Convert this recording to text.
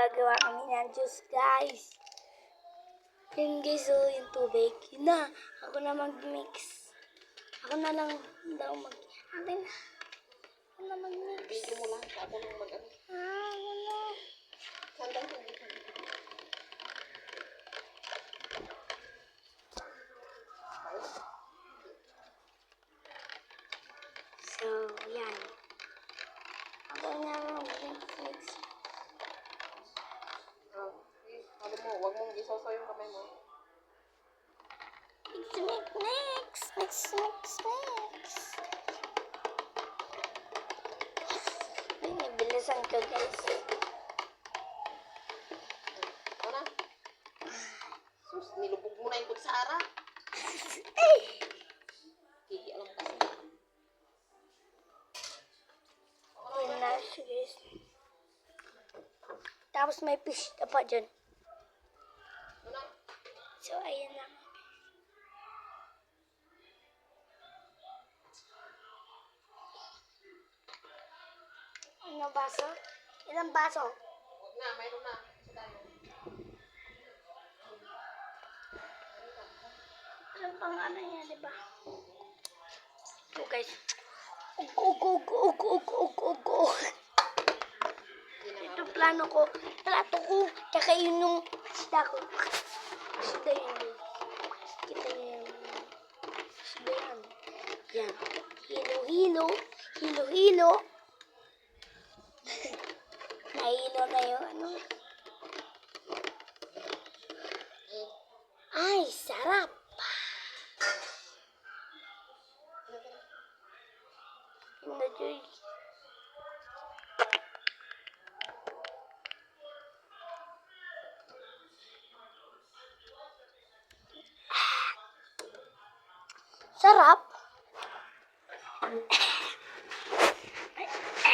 gagawa kami ng juice, guys. Yun, guys, oh, yung tubig. Yun na. Ako na mag-mix. Ako na lang daw mag... Akin na. Ako na mag-mix. Video mo lang. Ako nang mag-ano. Ah, na. Sandang tubig. So, yan. Ako na mag-mix. Ah, eh, ano mo, isoso yung kamay mo. Mix, mix, mix. Mix, mix, nabilisan ko, guys. Ano? Sus, nilubog mo na yung kutsara. Kiki, alam kasi. Yun na guys. Tapos may fish pa dyan. So, ayan na. Ano baso? Ilang baso? Wag na, mayroon na. Isa tayo. Ano pang ano niya, di ba? Ito guys. Ug, ug, ug, ug, ug, ug, ug. Ito plano ko. Plato ko. Tsaka yun yung isda ko. Isda yun. Kita niyo yung isda yan. Yan. Hilo-hilo. Hilo-hilo. Nahilo na yung ano. Ay, sarap. Hindi, Joy. Sarap.